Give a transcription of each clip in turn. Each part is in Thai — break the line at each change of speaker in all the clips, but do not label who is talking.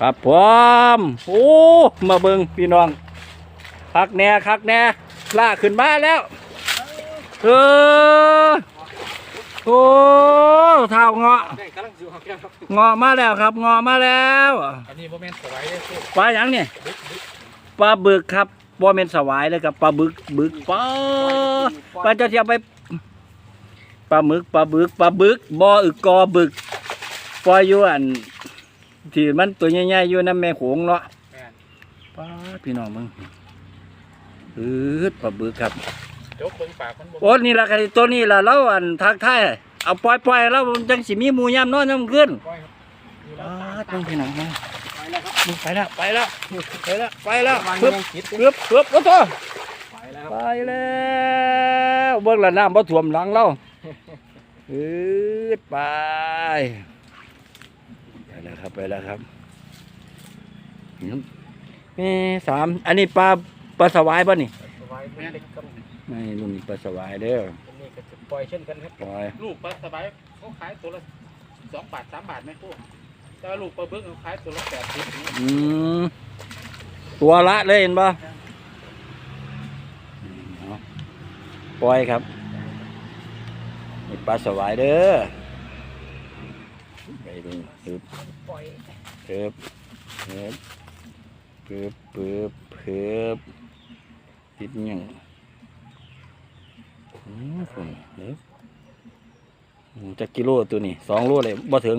ครับผมโอ้มาเบิงพี่น้องคักแน่คักแน่ล่าขึ้นมาแล้วเออโอ้เท้าเงาะ
เงาะ
มาแล้วครับเงาะมาแล้ว
อันนี้โมเมนต์สไลด์เลย
ปลาหยังเนี่ยปลาบึกครับบ่เป็นสวายเลยครับปลาบึกบึกปลาปลาจะเทียบไปปลาหมึกปลาบึกปลาบึกบ่อึกกอบึกปล่อยอยู่อัน ที่มันตัวใหญ่ๆอยู่น้ำแม่โขงเนาะ
แม่น
ปลาพี่น้องมึงอืดปลาบึกครับ
จกเบิ่งปากมันบ่
โอ้นี่ละกันตัวนี้ละเราอันทักทายเอาปล่อยปล่อยๆแล้วมันจังสิมีหมูยามนอนยามขึ้น
ปล่อยครับอยู่
ป
แล้ว
ลาต้องพี่น้องมึง
ไปแล้วครับ
ไปแล้วไปแล้วไปแล้วไปแล้ว
มัน
ปึ๊บ
ยังคิด
ปึ๊บปึ๊บโอ้โห
ไปแล้ว
ไปแล้วเบิ่งละน้ำบ่ท่วมหลังเราอืดไป ไปแล้วครับไปแล้วครับนี่สามอันนี้ปลาปลาสวายป่ะนี่
สบายแม่นครับ
ไม่รุ่นนี้ปลาสวายเด้อ
อันนี้ก็จะปล่อยเช่นกันครับ
ปล่อย
ลูกปลาสบายเขาขายตัวละสองบาทสามบาทไหมพวกแต่ว่าลูกปลาบึกเขาขายตัวละแปดสิบ
อืมตัวละเลยเห็นป่ะเอาปล่อยครับนี่ปลาสวายเด้อ ไปดูปึ๊บ
ปล่อย
ปึ๊บปึ๊บปึ๊บปึ๊บปึ๊บติดยังอืมคุณเด้ออืมจักกิโลตัวนี้สองโลเลยบ่ถึง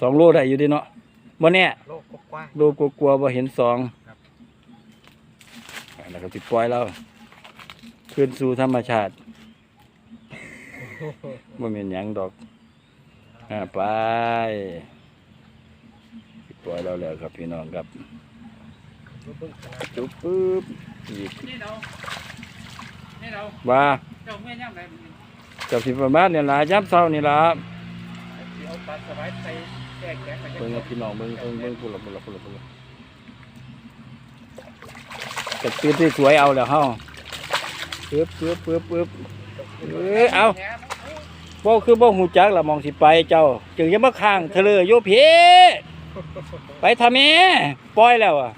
สองโลได้อยู่ดิเนาะบ่แน่
โลกกว้าง
ลูกกลัวบ่เห็นสองแล้วก็ติดปล่อยแล้วขึ้นสู่ธรรมชาติบ่แม่นหยังดอก ไปสิปล่อยเราแล้วครับพี่น้องครับ
เบิ่งขนาด
จุ๊บปึ๊บอีก
นี่เรานี่เรา
ว่า
เจ้าเมื่อย่ำไรมึง
กับสิประมาณเนี่ยล่ะยามเช้านี่ล่ะ
สิเอาปลาสบายใส่แก้แข็งไปจัง
เบิ่ง
ห
ให้
วะ
พี่น้องเบิ่งเบิ่งเบิ่งพุ่นละพุ่นละพุ่นละพุ่นละจะตื่นที่สวยเอาแล้วเฮาปึ๊บปึ๊บปึ๊บปึ๊บเอ้ยเอา บ่คือบ่ฮู้จักละมองสิไปเจ้า จึงจะมาข้างเทะเลอยู่พี่ไปทำแม่ปล่อยแล้วอะ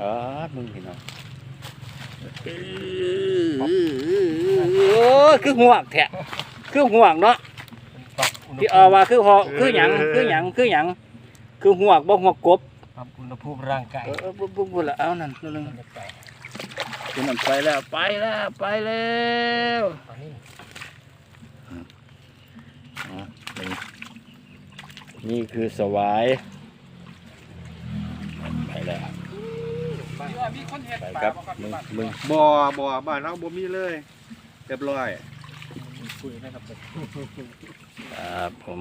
อ๋อมึงพี่น้องโอ้ยคือห่วงแท้คือห่วงเนาะที่เอาว่าคือหอคือหยังคือหยังคือหยังคือห่วงบ่ห่วงกบ
ครับอุณหภูมิร่างกาย
เออปุ๊บปุ๊บปุ๊บละเอานั่นนั่นนั่นคือมันไปแล้วไปแล้วไปแล้ว
ตอ นนี้
นี่คือสวายไปแล้ว
มีคนเห็ด
ไป
ปลา
ครับ
บ่ครับ
มึง
บ้าน
มึง
บ่บ่บ้านเราบ่มีเลยเรียบร้อย
คุยนะครับ
ครับผม